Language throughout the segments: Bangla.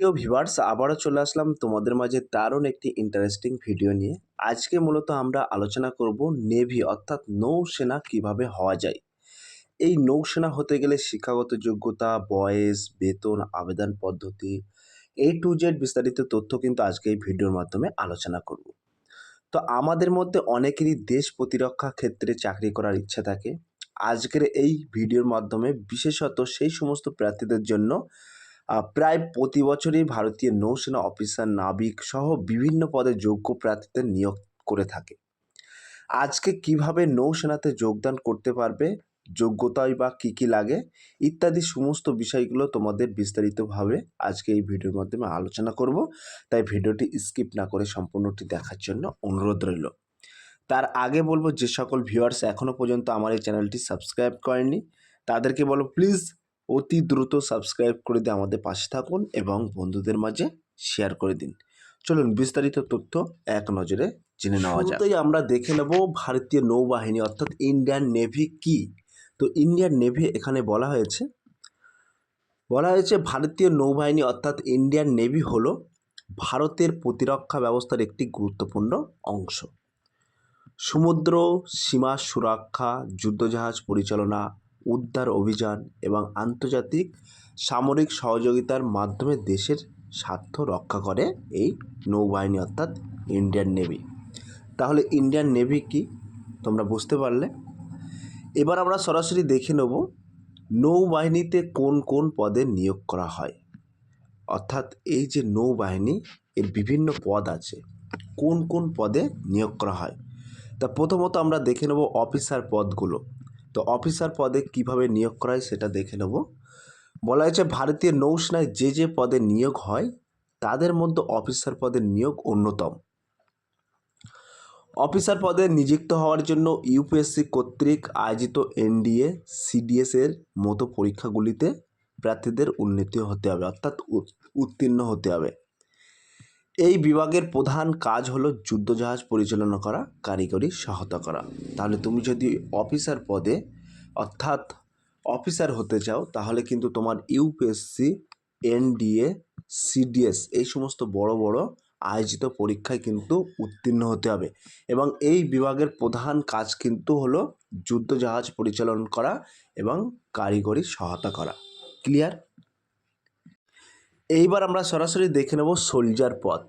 প্রিয় ভিভার্স আবারও চলে আসলাম তোমাদের মাঝে দারুণ একটি ইন্টারেস্টিং ভিডিও নিয়ে। আজকে মূলত আমরা আলোচনা করব নেভি অর্থাৎ নৌসেনা কীভাবে হওয়া যায়। এই নৌসেনা হতে গেলে শিক্ষাগত যোগ্যতা, বয়স, বেতন, আবেদন পদ্ধতি এ টু জেড বিস্তারিত তথ্য কিন্তু আজকে এই ভিডিওর মাধ্যমে আলোচনা করব। তো আমাদের মধ্যে অনেকেরই দেশ প্রতিরক্ষা ক্ষেত্রে চাকরি করার ইচ্ছা থাকে। আজকের এই ভিডিওর মাধ্যমে বিশেষত সেই সমস্ত প্রার্থীদের জন্য প্রায় প্রতি বছরই ভারতীয় নৌসেনা অফিসার নাবিক সহ বিভিন্ন পদে যোগ্য প্রার্থীদের নিয়োগ করে থাকে। আজকে কীভাবে নৌসেনাতে যোগদান করতে পারবে, যোগ্যতায় বা কী কী লাগে, ইত্যাদি সমস্ত বিষয়গুলো তোমাদের বিস্তারিতভাবে আজকে এই ভিডিওর মাধ্যমে আলোচনা করব। তাই ভিডিওটি স্কিপ না করে সম্পূর্ণটি দেখার জন্য অনুরোধ রইল। তার আগে বলব, যে সকল ভিউয়ার্স এখনও পর্যন্ত আমার এই চ্যানেলটি সাবস্ক্রাইব করেননি, তাদেরকে বলো প্লিজ অতি দ্রুত সাবস্ক্রাইব করে দিয়ে আমাদের পাশে থাকুন এবং বন্ধুদের মাঝে শেয়ার করে দিন। চলুন বিস্তারিত তথ্য এক নজরে জেনে নেওয়া যায় আমরা দেখে নেব ভারতীয় নৌবাহিনী, অর্থাৎ ইন্ডিয়ান নেভি কি? তো ইন্ডিয়ান নেভি এখানে বলা হয়েছে বলা হয়েছে ভারতীয় নৌবাহিনী, অর্থাৎ ইন্ডিয়ান নেভি হলো ভারতের প্রতিরক্ষা ব্যবস্থার একটি গুরুত্বপূর্ণ অংশ। সমুদ্র সীমা সুরক্ষা, যুদ্ধজাহাজ পরিচালনা উদ্ধার অভিযান এবং আন্তর্জাতিক সামরিক সহযোগিতার মাধ্যমে দেশের স্বার্থ রক্ষা করে এই নৌবাহিনী, অর্থাৎ ইন্ডিয়ান নেভি। তাহলে ইন্ডিয়ান নেভি কি? তোমরা বুঝতে পারলে? এবার আমরা সরাসরি দেখে নেব নৌবাহিনীতে কোন কোন পদে নিয়োগ করা হয়। অর্থাৎ এই যে নৌবাহিনী, এর বিভিন্ন পদ আছে, কোন কোন পদে নিয়োগ করা হয়? তা প্রথমত আমরা দেখে নেব অফিসার পদগুলো। তো অফিসার পদে কীভাবে নিয়োগ করা হয় সেটা দেখে নেব। বলা হয়েছে ভারতীয় নৌসেনায় যে যে পদে নিয়োগ হয়, তাদের মধ্যে অফিসার পদের নিয়োগ অন্যতম। অফিসার পদে নিযুক্ত হওয়ার জন্য ইউপিএসসি কর্তৃক আয়োজিত এনডিএ, সিডিএস এর মতো পরীক্ষাগুলিতে প্রার্থীদের উন্নীত হতে হবে, অর্থাৎ উত- উত্তীর্ণ হতে হবে। এই বিভাগের প্রধান কাজ হলো যুদ্ধজাহাজ পরিচালনা করা, কারিগরি সহায়তা করা। তাহলে তুমি যদি অফিসার পদে, অর্থাৎ অফিসার হতে চাও, তাহলে কিন্তু তোমার ইউপিএসসি, এনডিএ, সিডিএস এই সমস্ত বড় বড় আয়োজিত পরীক্ষায় কিন্তু উত্তীর্ণ হতে হবে। এবং এই বিভাগের প্রধান কাজ কিন্তু হলো যুদ্ধজাহাজ পরিচালন করা এবং কারিগরি সহায়তা করা। ক্লিয়ার? এইবার আমরা সরাসরি দেখে নেব সোলজার পদ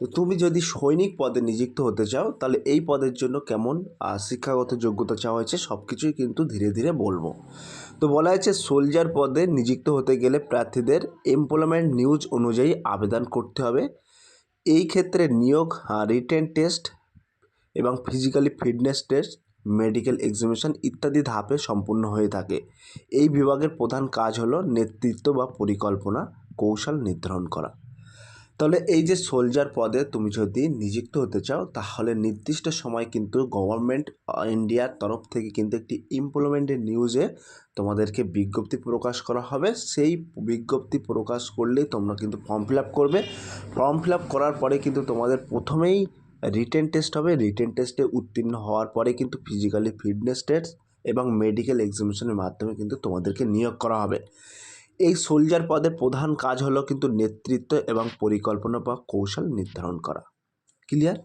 তো তুমি যদি সৈনিক পদে নিযুক্ত হতে চাও, তাহলে এই পদের জন্য কেমন শিক্ষাগত যোগ্যতা চাওয়া হয়েছে সব কিছুই কিন্তু ধীরে ধীরে বলব। তো বলা হয়েছে, সোলজার পদে নিযুক্ত হতে গেলে প্রার্থীদের এমপ্লয়মেন্ট নিউজ অনুযায়ী আবেদন করতে হবে। এই ক্ষেত্রে নিয়োগ রিটেন টেস্ট এবং physically fitness test medical examination ইত্যাদি ধাপে সম্পূর্ণ হয়ে থাকে। এই বিভাগের প্রধান কাজ হলো নেতৃত্ব বা পরিকল্পনা। কৌশল নির্ধারণ করা। তাহলে এই যে সোলজার পদে তুমি যদি নিযুক্ত হতে চাও, তাহলে নির্দিষ্ট সময় কিন্তু গভর্নমেন্ট ইন্ডিয়ার তরফ থেকে কিন্তু একটি এমপ্লয়মেন্টের নিউজে তোমাদেরকে বিজ্ঞপ্তি প্রকাশ করা হবে। সেই বিজ্ঞপ্তি প্রকাশ করলেই তোমরা কিন্তু ফর্ম ফিল আপ করবে। ফর্ম ফিল আপ করার পরে কিন্তু তোমাদের প্রথমেই রিটেন টেস্ট হবে। রিটেন টেস্টে উত্তীর্ণ হওয়ার পরে কিন্তু ফিজিক্যালি ফিটনেস টেস্ট এবং মেডিকেল এক্সামিনেশনের মাধ্যমে কিন্তু তোমাদেরকে নিয়োগ করা হবে। এই সোলজার পদের প্রধান কাজ হলো কিন্তু নেতৃত্ব এবং পরিকল্পনা বা কৌশল নির্ধারণ করা। ক্লিয়ার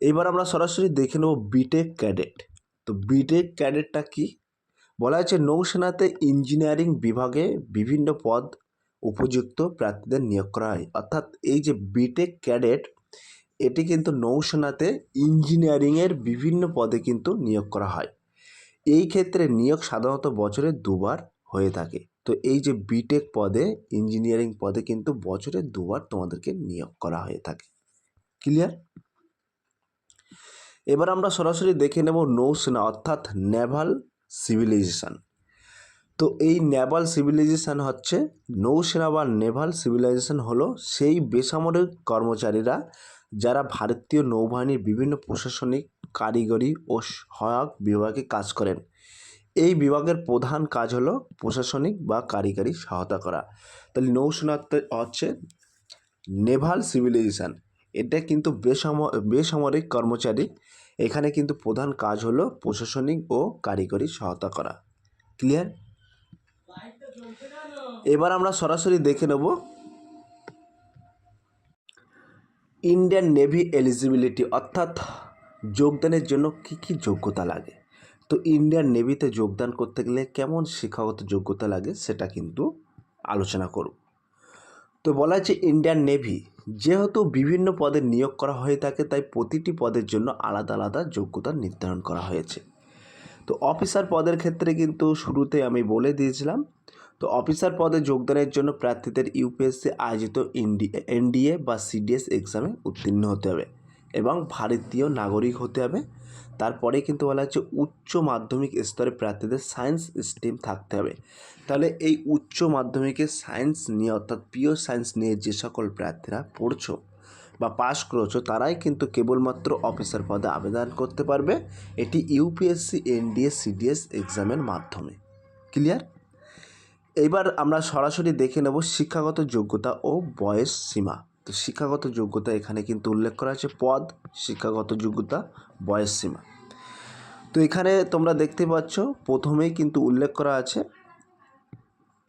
এবার আমরা সরাসরি দেখে নেব বিটেক ক্যাডেট তো বিটেক ক্যাডেটটা কি? বলা হয়েছে নৌসেনাতে ইঞ্জিনিয়ারিং বিভাগে বিভিন্ন পদ উপযুক্ত প্রার্থীদের নিয়োগ করা হয়। অর্থাৎ এই যে বিটেক ক্যাডেট এটি কিন্তু নৌসেনাতে ইঞ্জিনিয়ারিংয়ের বিভিন্ন পদে কিন্তু নিয়োগ করা হয়। এই ক্ষেত্রে নিয়োগ সাধারণত বছরে দুবার হয়ে থাকে। তো এই যে বিটেক পদে ইঞ্জিনিয়ারিং পদে কিন্তু বছরে দুবার তোমাদেরকে নিয়োগ করা হয়ে থাকে। ক্লিয়ার এবার আমরা সরাসরি দেখে নেব নৌসেনা অর্থাৎ নেভাল সিভিলাইজেশান তো এই নেভাল সিভিলাইজেশান হচ্ছে নৌসেনা বা নেভাল সিভিলাইজেশান হলো সেই বেসামরিক কর্মচারীরা যারা ভারতীয় নৌবাহিনীর বিভিন্ন প্রশাসনিক কারিগরি ও সহায়ক বিভাগে কাজ করেন। বিভাগের প্রধান কাজ হলো প্রশাসনিক বা কারিগরি সহায়তা করা। তাহলে নৌসেনাতে হচ্ছে নেভাল সিভিলাইজেশন। এটা কিন্তু বেসাম, বেসামরিক কর্মচারী। এখানে কিন্তু প্রধান কাজ হলো প্রশাসনিক ও কারিগরি সহায়তা করা। ক্লিয়ার এবার আমরা সরাসরি দেখে নেব ইন্ডিয়ান নেভি এলিজিবিলিটি অর্থাৎ যোগদানের জন্য কী কী যোগ্যতা লাগে। তো ইন্ডিয়ান নেভিতে যোগদান করতে গেলে কেমন শিক্ষাগত যোগ্যতা লাগে সেটা কিন্তু আলোচনা করব তো বলা হচ্ছে ইন্ডিয়ান নেভি যেহেতু বিভিন্ন পদে নিয়োগ করা হয়ে থাকে, তাই প্রতিটি পদের জন্য আলাদা আলাদা যোগ্যতা নির্ধারণ করা হয়েছে। তো অফিসার পদের ক্ষেত্রে কিন্তু শুরুতে আমি বলে দিয়েছিলাম, তো অফিসার পদে যোগদানের জন্য প্রার্থীদের ইউপিএসসি আয়োজিত ইন্ডিয়া এনডিএ বা সিডিএস এক্সামে উত্তীর্ণ হতে হবে এবং ভারতীয় নাগরিক হতে হবে। তারপরে কিন্তু বলা হচ্ছে উচ্চ মাধ্যমিক স্তরে প্রার্থীদের সায়েন্স স্ট্রিম থাকতে হবে। তাহলে এই উচ্চ মাধ্যমিকে সায়েন্স নিয়ে অর্থাৎ পিওর সায়েন্স নিয়ে যে সকল প্রার্থীরা পড়ছো বা পাশ করেছ, তারাই কিন্তু কেবলমাত্র অফিসার পদে আবেদন করতে পারবে। এটি ইউপিএসসি এনডিএ সিডিএস এক্সামের মাধ্যমে। ক্লিয়ার এবার আমরা সরাসরি দেখে নেব শিক্ষাগত যোগ্যতা ও বয়স সীমা। তো শিক্ষাগত যোগ্যতা এখানে কিন্তু উল্লেখ করা আছে পদ, শিক্ষাগত যোগ্যতা, বয়স সীমা। তো এখানে তোমরা দেখতে পাচ্ছ, প্রথমেই কিন্তু উল্লেখ করা আছে,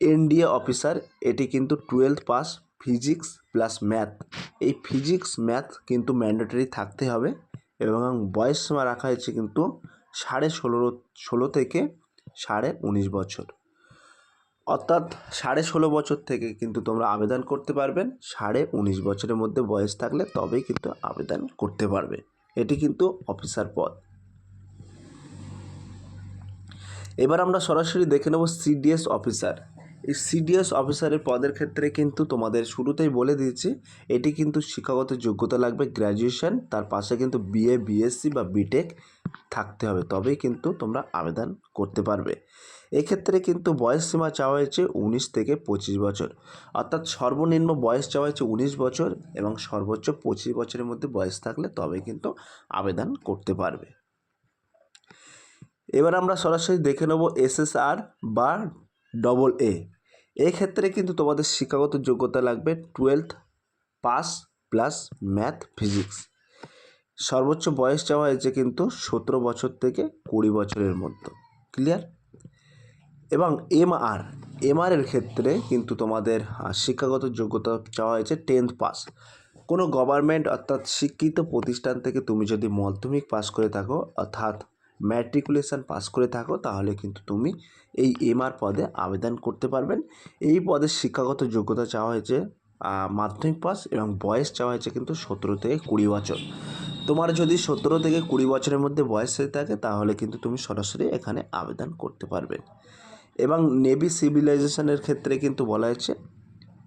এনডিএ অফিসার, এটি কিন্তু twelve pass physics plus math. এই ফিজিক্স, ম্যাথ কিন্তু ম্যান্ডেটরি থাকতে হবে এবং বয়স সীমা রাখা হয়েছে কিন্তু সাড়ে ষোলো ষোলো থেকে সাড়ে উনিশ বছর। অর্থাৎ সাড়ে ষোলো বছর থেকে কিন্তু তোমরা আবেদন করতে পারবেন, সাড়ে উনিশ বছরের মধ্যে বয়স থাকলে তবেই কিন্তু আবেদন করতে পারবে। এটি কিন্তু অফিসার পদ। এবার আমরা সরাসরি দেখে নেব সিডিএস অফিসার। সিডিএস অফিসারের পদের ক্ষেত্রে কিন্তু তোমাদের শুরুতেই বলে দিয়েছি, এটি কিন্তু শিক্ষাগত যোগ্যতা লাগবে গ্র্যাজুয়েশন তার পাশে কিন্তু বিএ বিএসসি বা বিটেক থাকতে হবে, তবেই কিন্তু তোমরা আবেদন করতে পারবে। এক্ষেত্রে কিন্তু বয়স সীমা চাওয়া হয়েছে উনিশ থেকে পঁচিশ বছর, অর্থাৎ সর্বনিম্ন বয়স চাওয়া হয়েছে উনিশ বছর এবং সর্বোচ্চ পঁচিশ বছরের মধ্যে বয়স থাকলে তবে কিন্তু আবেদন করতে পারবে। এবার আমরা সরাসরি দেখে নেব এসএসআর বা ডবল এ এক্ষেত্রে কিন্তু তোমাদের শিক্ষাগত যোগ্যতা লাগবে twelfth pass plus math, physics. সর্বোচ্চ বয়স চাওয়া হয়েছে কিন্তু সতেরো বছর থেকে কুড়ি বছরের মধ্যে। ক্লিয়ার এবং এম এমআর এমআরের ক্ষেত্রে কিন্তু তোমাদের শিক্ষাগত যোগ্যতা চাওয়া হয়েছে টেন্থ পাস। কোনো গভর্নমেন্ট অর্থাৎ শিক্ষিত প্রতিষ্ঠান থেকে তুমি যদি মাধ্যমিক পাস করে থাকো, অর্থাৎ ম্যাট্রিকুলেশন পাস করে থাকো, তাহলে কিন্তু তুমি এই এমআর পদে আবেদন করতে পারবেন। এই পদের শিক্ষাগত যোগ্যতা চাওয়া হয়েছে মাধ্যমিক পাস এবং বয়স চাওয়া হয়েছে কিন্তু সতেরো থেকে কুড়ি বছর। তোমার যদি সতেরো থেকে কুড়ি বছরের মধ্যে বয়স হয়ে থাকে, তাহলে কিন্তু তুমি সরাসরি এখানে আবেদন করতে পারবে। এবং নেভি সিভিলাইজেশনের ক্ষেত্রে কিন্তু বলা হয়েছে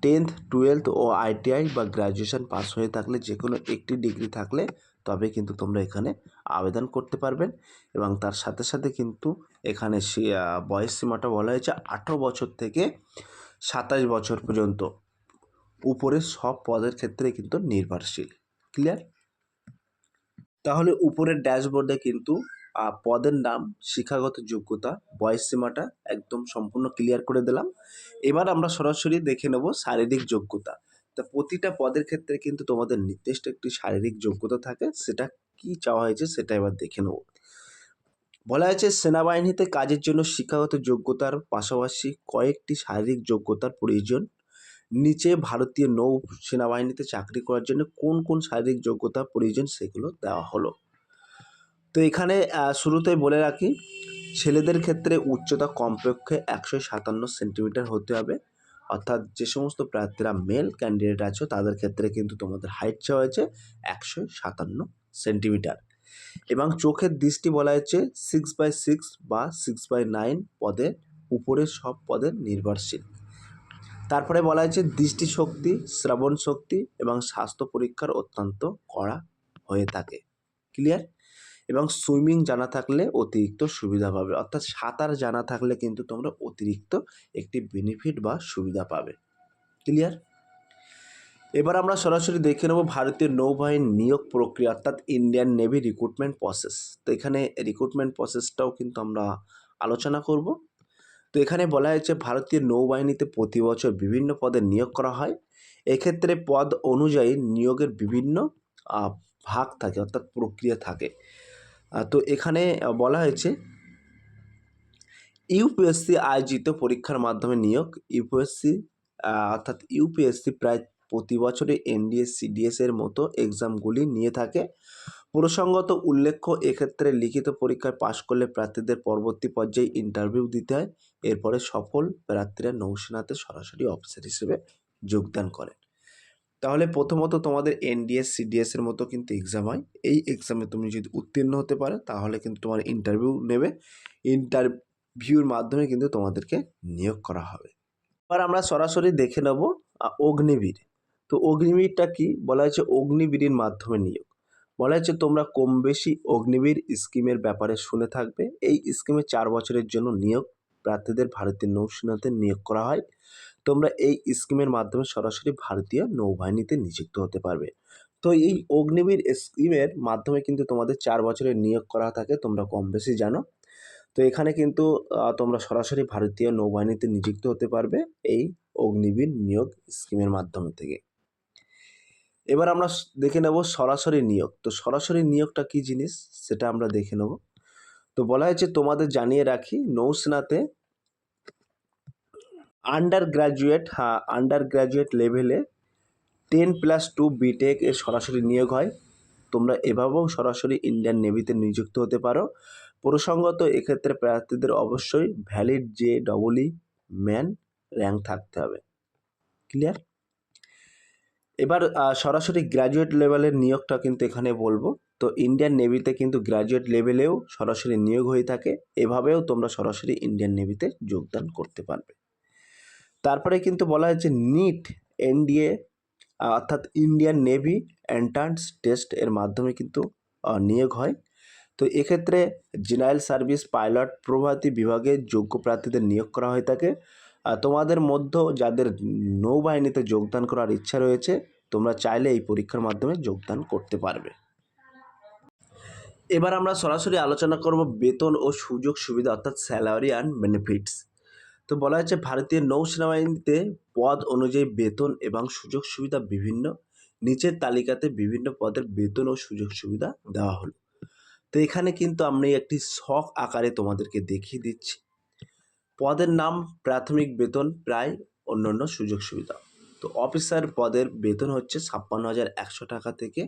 টেন্থ টুয়েলথ ও আইটিআই বা গ্র্যাজুয়েশন পাস হয়ে থাকলে যে কোনো একটি ডিগ্রি থাকলে তবে কিন্তু তোমরা এখানে আবেদন করতে পারবেন এবং তার সাথে সাথে কিন্তু এখানে বয়স সীমাটা বলা হয়েছে আঠেরো বছর থেকে সাতাশ বছর পর্যন্ত। উপরের সব পদের ক্ষেত্রে কিন্তু নির্ভরশীল। ক্লিয়ার তাহলে উপরের ড্যাশবোর্ডে কিন্তু পদের নাম, শিক্ষাগত যোগ্যতা, বয়স সীমাটা একদম সম্পূর্ণ ক্লিয়ার করে দিলাম। এবার আমরা সরাসরি দেখে নেব শারীরিক যোগ্যতা। তা প্রতিটা পদের ক্ষেত্রে কিন্তু তোমাদের নির্দিষ্ট একটি শারীরিক যোগ্যতা থাকে, সেটা কি চাওয়া হয়েছে সেটা এবার দেখে নেব। বলা হয়েছে সেনাবাহিনীতে কাজের জন্য শিক্ষাগত যোগ্যতার পাশাপাশি কয়েকটি শারীরিক যোগ্যতার প্রয়োজন। নিচে ভারতীয় নৌ সেনাবাহিনীতে চাকরি করার জন্য কোন কোন শারীরিক যোগ্যতা প্রয়োজন সেগুলো দেওয়া হলো। তো এখানে শুরুতেই বলে রাখি, ছেলেদের ক্ষেত্রে উচ্চতা কমপক্ষে একশো সাতান্ন সেন্টিমিটার হতে হবে। অর্থাৎ যে সমস্ত প্রার্থীরা মেল ক্যান্ডিডেট আছে, তাদের ক্ষেত্রে কিন্তু তোমাদের হাইট চাওয়া হয়েছে একশো সাতান্ন সেন্টিমিটার এবং চোখের দৃষ্টি বলা হয়েছে সিক্স বাই সিক্স বা সিক্স বাই নাইন পদে উপরে সব পদের নির্ভরশীল। তারপরে বলা হয়েছে দৃষ্টিশক্তি শ্রবণ শক্তি এবং স্বাস্থ্য পরীক্ষার অত্যন্ত করা হয়ে থাকে। ক্লিয়ার এবং সুইমিং জানা থাকলে অতিরিক্ত সুবিধা পাবে। অর্থাৎ সাঁতার জানা থাকলে কিন্তু তোমরা অতিরিক্ত একটি বেনিফিট বা সুবিধা পাবে। ক্লিয়ার এবার আমরা সরাসরি দেখে নেব ভারতীয় নৌবাহিনী নিয়োগ প্রক্রিয়া, অর্থাৎ ইন্ডিয়ান নেভি রিক্রুটমেন্ট প্রসেস তো এখানে রিক্রুটমেন্ট প্রসেসটাও কিন্তু আমরা আলোচনা করব। তো এখানে বলা হয়েছে ভারতীয় নৌবাহিনীতে প্রতি বছর বিভিন্ন পদে নিয়োগ করা হয়। এক্ষেত্রে পদ অনুযায়ী নিয়োগের বিভিন্ন ভাগ থাকে, অর্থাৎ প্রক্রিয়া থাকে। তো এখানে বলা হয়েছে, ইউপিএসসি আয়োজিত পরীক্ষার মাধ্যমে নিয়োগ, ইউপিএসসি অর্থাৎ ইউপিএসসি প্রায় প্রতি বছরই এনডিএস সিডিএস এর মতো এক্সামগুলি নিয়ে থাকে। প্রসঙ্গত উল্লেখ্য, এক্ষেত্রে লিখিত পরীক্ষায় পাশ করলে প্রার্থীদের পরবর্তী পর্যায়ে ইন্টারভিউ দিতে হয়। এরপরে সফল প্রার্থীরা নৌসেনাতে সরাসরি অফিসার হিসেবে যোগদান করেন। তাহলে প্রথমত তোমাদের এনডিএস সিডিএস এর মতো কিন্তু এক্সাম হয়। এই এক্সামে তুমি যদি উত্তীর্ণ হতে পারো, তাহলে কিন্তু তোমার ইন্টারভিউ নেবে। ইন্টারভিউর মাধ্যমে কিন্তু তোমাদেরকে নিয়োগ করা হবে। এবার আমরা সরাসরি দেখে নেব অগ্নিবীর। তো অগ্নিবীরটা কি? বলা হয়েছে অগ্নিবীরের মাধ্যমে নিয়োগ। বলা হয়েছে তোমরা কম বেশি অগ্নিবীর স্কিমের ব্যাপারে শুনে থাকবে। এই স্কিমে চার বছরের জন্য নিয়োগ প্রার্থীদের ভারতীয় নৌসেনাতে নিয়োগ করা হয়। তোমরা এই স্কিমের মাধ্যমে সরাসরি ভারতীয় নৌবাহিনীতে নিযুক্ত হতে পারবে। তো এই অগ্নিবীর স্কিমের মাধ্যমে কিন্তু তোমাদের চার বছরের নিয়োগ করা থাকে তোমরা কম বেশি জানো। তো এখানে কিন্তু তোমরা সরাসরি ভারতীয় নৌবাহিনীতে নিযুক্ত হতে পারবে এই অগ্নিবীর নিয়োগ স্কিমের মাধ্যমে থেকে। এবার আমরা দেখে নেব সরাসরি নিয়োগ। তো সরাসরি নিয়োগটা কি জিনিস সেটা আমরা দেখে নেব। তো বলা হয়েছে তোমাদের জানিয়ে রাখি নৌসেনাতে আন্ডার গ্র্যাজুয়েট হ্যাঁ আন্ডার গ্র্যাজুয়েট লেভেলে ten plus two B Tech এর সরাসরি নিয়োগ হয়। তোমরা এভাবেও সরাসরি ইন্ডিয়ান নেভিতে নিযুক্ত হতে পারো। প্রসঙ্গত এক্ষেত্রে প্রার্থীদের অবশ্যই ভ্যালিড যে ডবল ই ম্যান র্যাঙ্ক থাকতে হবে। ক্লিয়ার এবার সরাসরি গ্র্যাজুয়েট লেভেলের নিয়োগটা কিন্তু এখানে বলব। তো ইন্ডিয়ান নেভিতে কিন্তু গ্র্যাজুয়েট লেভেলেও সরাসরি নিয়োগ হয়ে থাকে। এভাবেও তোমরা সরাসরি ইন্ডিয়ান নেভিতে যোগদান করতে পারবে। তারপরে কিন্তু বলা হয়েছে নিট এনডিএ অর্থাৎ ইন্ডিয়ান নেভি এন্ট্রান্স টেস্ট এর মাধ্যমে কিন্তু নিয়োগ হয়। তো এক্ষেত্রে জেনারেল সার্ভিস পাইলট প্রভৃতি বিভাগে যোগ্য প্রার্থীদের নিয়োগ করা হয়ে থাকে। তোমাদের মধ্যে যাদের নৌবাহিনীতে যোগদান করার ইচ্ছা রয়েছে, তোমরা চাইলে এই পরীক্ষার মাধ্যমে যোগদান করতে পারবে। এবার আমরা সরাসরি আলোচনা করব বেতন ও সুযোগ সুবিধা, অর্থাৎ স্যালারি অ্যান্ড বেনিফিটস তো বলা হচ্ছে ভারতীয় নৌসেনাবাহিনীতে পদ অনুযায়ী বেতন এবং সুযোগ সুবিধা বিভিন্ন। নিচের তালিকাতে বিভিন্ন পদের বেতন ও সুযোগ সুবিধা দেওয়া হলো। তো এখানে কিন্তু আমি একটি শখ আকারে তোমাদেরকে দেখিয়ে দিচ্ছি। পদের নাম, প্রাথমিক বেতন, প্রায় অন্যান্য সুযোগ সুবিধা। তো অফিসার পদের বেতন হচ্ছে ছাপ্পান্ন হাজার একশো টাকা থেকে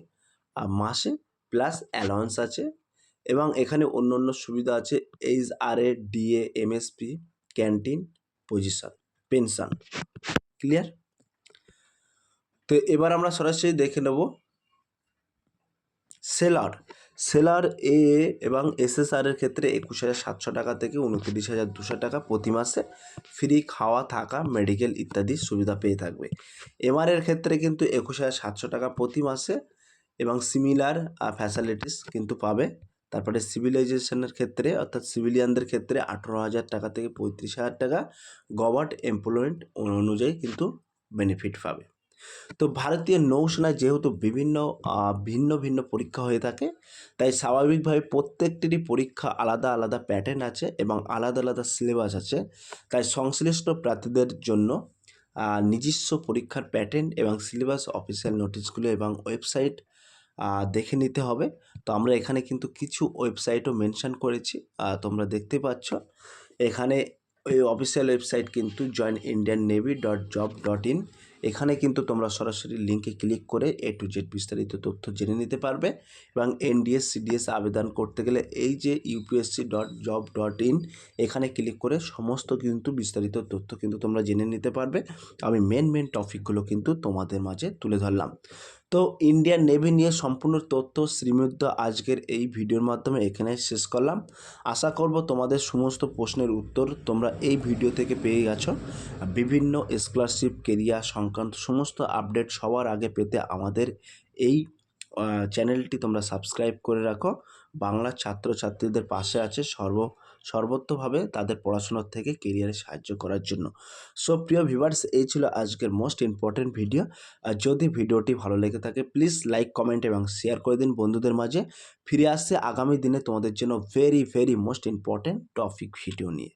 মাসে প্লাস অ্যালাউন্স আছে এবং এখানে অন্য অন্য সুবিধা আছে, H R A DA MSP canteen position pension clear তো এবার আমরা সরাসরি দেখে নেব। সেলার সেলার এ এবং এসএসআর এর ক্ষেত্রে একুশ হাজার সাতশো টাকা থেকে উনত্রিশ হাজার দুশো টাকা প্রতি মাসে ফ্রি খাওয়া, থাকা মেডিকেল ইত্যাদি সুবিধা পেয়ে থাকবে। এমআর এর ক্ষেত্রে কিন্তু একুশ হাজার সাতশো টাকা প্রতি মাসে এবং সিমিলার ফ্যাসিলিটিস কিন্তু পাবে। তারপরে সিভিলাইজেশনের ক্ষেত্রে, অর্থাৎ সিভিলিয়ানদের ক্ষেত্রে আঠেরো হাজার টাকা থেকে পঁয়ত্রিশ হাজার টাকা গভর্নমেন্ট এমপ্লয়েমেন্ট অনুযায়ী কিন্তু বেনিফিট পাবে। তো ভারতীয় নৌসেনায় যেহেতু বিভিন্ন ভিন্ন ভিন্ন পরীক্ষা হয়ে থাকে, তাই স্বাভাবিকভাবে প্রত্যেকটিরই পরীক্ষা আলাদা আলাদা প্যাটার্ন আছে এবং আলাদা আলাদা সিলেবাস আছে। তাই সংশ্লিষ্ট প্রার্থীদের জন্য নিজস্ব পরীক্ষার প্যাটার্ন এবং সিলেবাস অফিসিয়াল নোটিশগুলো এবং ওয়েবসাইট দেখে নিতে হবে। তো আমরা এখানে কিন্তু কিছু ওয়েবসাইটও মেনশন করেছি। তোমরা দেখতে পাচ্ছ। এখানে ওই অফিসিয়াল ওয়েবসাইট কিন্তু join Indian navy dot job dot in এখানে কিন্তু তোমরা সরাসরি লিঙ্কে ক্লিক করে এ টু জেড বিস্তারিত তথ্য জেনে নিতে পারবে এবং এনডিএস সিডিএস আবেদন করতে গেলে এই যে UPSC dot job dot in এখানে ক্লিক করে সমস্ত কিন্তু বিস্তারিত তথ্য কিন্তু তোমরা জেনে নিতে পারবে। আমি মেন মেন টপিকগুলো কিন্তু তোমাদের মাঝে তুলে ধরলাম। তো ইন্ডিয়ান নেভি নিয়ে সম্পূর্ণ তথ্য শ্রীমুদ্র আজকের এই ভিডিওর মাধ্যমে এখানে শেষ করলাম। আশা করব তোমাদের সমস্ত প্রশ্নের উত্তর তোমরা এই ভিডিও থেকে পেয়ে গেছো। বিভিন্ন স্কলারশিপ কেরিয়ার সংক্রান্ত সমস্ত আপডেট সবার আগে পেতে আমাদের এই চ্যানেলটি তোমরা সাবস্ক্রাইব করে রাখো। বাংলা ছাত্রছাত্রীদের পাশে আছে সর্ব সর্বত্রভাবে তাদের পড়াশোনার থেকে কেরিয়ারে সাহায্য করার জন্য। সো প্রিয় ভিভার্স এই ছিল আজকের মোস্ট ইম্পর্টেন্ট ভিডিও আর যদি ভিডিওটি ভালো লেগে থাকে প্লিজ লাইক কমেন্ট এবং শেয়ার করে দিন বন্ধুদের মাঝে। ফিরে আসছে আগামী দিনে তোমাদের জন্য very very most important topic video নিয়ে।